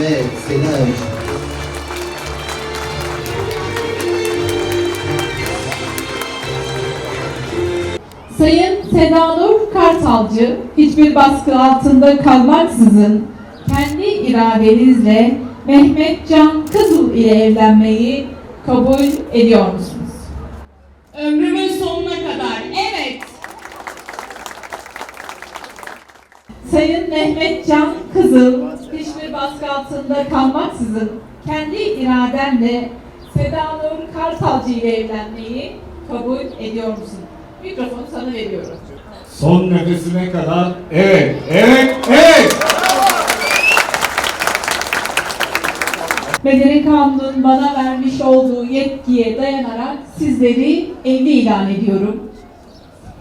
ve Selin Aymış. Sayın Seda Nur Kartalcı, hiçbir baskı altında kalmaksızın kendi iradenizle Mehmet Can Kızıl ile evlenmeyi kabul ediyor musunuz? Ömrümün sonuna kadar. Evet. Sayın Mehmet Can Kızıl, baskı altında kalmaksızın kendi iradenle Seda Nur Kartalcı ile evlenmeyi kabul ediyor musun? Mikrofonu sana veriyorum. Son nefesine kadar evet, evet, evet. Medeni Kanun'un bana vermiş olduğu yetkiye dayanarak sizleri evli ilan ediyorum.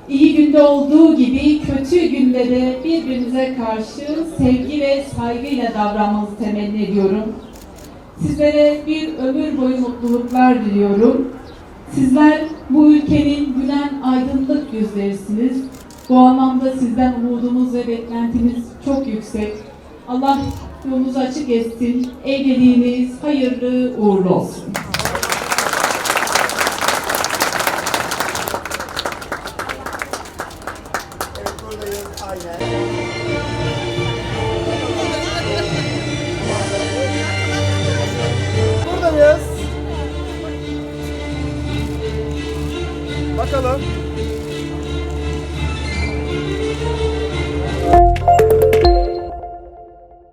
İyi günde olduğu gibi kötü günde de birbirinize karşı sevgi ve saygıyla davranmanızı temenni ediyorum. Sizlere bir ömür boyu mutluluklar diliyorum. Sizler bu ülkenin gülen aydınlık yüzlerisiniz. Bu anlamda sizden umudumuz ve beklentimiz çok yüksek. Allah yolunuzu açık etsin. Evliliğiniz hayırlı uğurlu olsun. Mıyız? Bakalım.